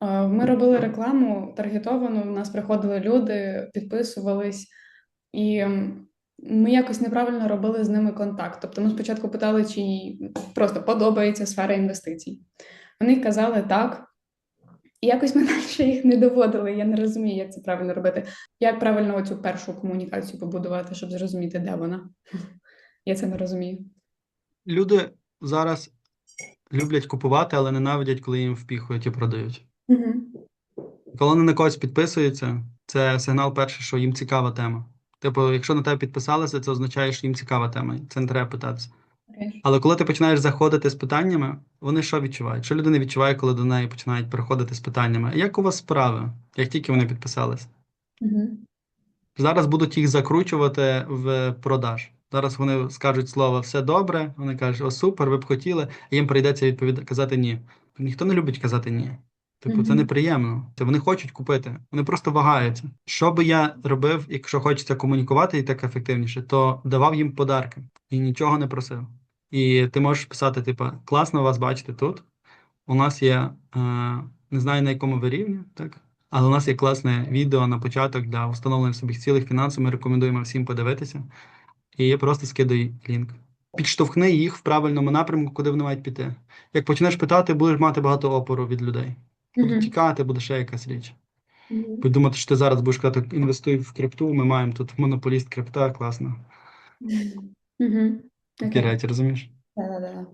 Е, Ми робили рекламу таргетовану, у нас приходили люди, підписувались, і ми якось неправильно робили з ними контакт. Тобто ми спочатку питали, чи їй просто подобається сфера інвестицій. Вони казали так. І якось ми далі їх не доводили. Я не розумію, як це правильно робити. Як правильно оцю першу комунікацію побудувати, щоб зрозуміти, де вона. Я це не розумію. Люди зараз люблять купувати, але ненавидять, коли їм впіхують і продають. Угу. Коли вони на когось підписуються, це сигнал перший, що їм цікава тема. Типу, якщо на тебе підписалися, це означає, що їм цікава тема. Це не треба питатися. Але коли ти починаєш заходити з питаннями, вони що відчувають? Що людина відчуває, коли до неї починають приходити з питаннями? Як у вас справи, як тільки вони підписалися? Угу. Зараз будуть їх закручувати в продаж. Зараз вони скажуть слово все добре, вони кажуть, о, супер, ви б хотіли, і їм прийдеться відповідати казати ні. Ніхто не любить казати ні. Типу, це неприємно. Це вони хочуть купити, вони просто вагаються. Що би я робив, якщо хочеться комунікувати і так ефективніше, то давав їм подарки і нічого не просив. І ти можеш писати, типу, класно вас бачити тут. У нас є, е, не знаю на якому ви рівні, так? Але у нас є класне відео на початок для встановлення собі цілих фінансів. Ми рекомендуємо всім подивитися. І я просто скидаю лінк. Підштовхни їх в правильному напрямку, куди вони мають піти. Як почнеш питати, будеш мати багато опору від людей. Мгм. тікати, буде ще якась річ. Будуть думати, що ти зараз будеш казати, інвестуй в крипту, ми маємо тут монополіст крипта, класно. Угу. Такі речі, розумієш? Да-да-да.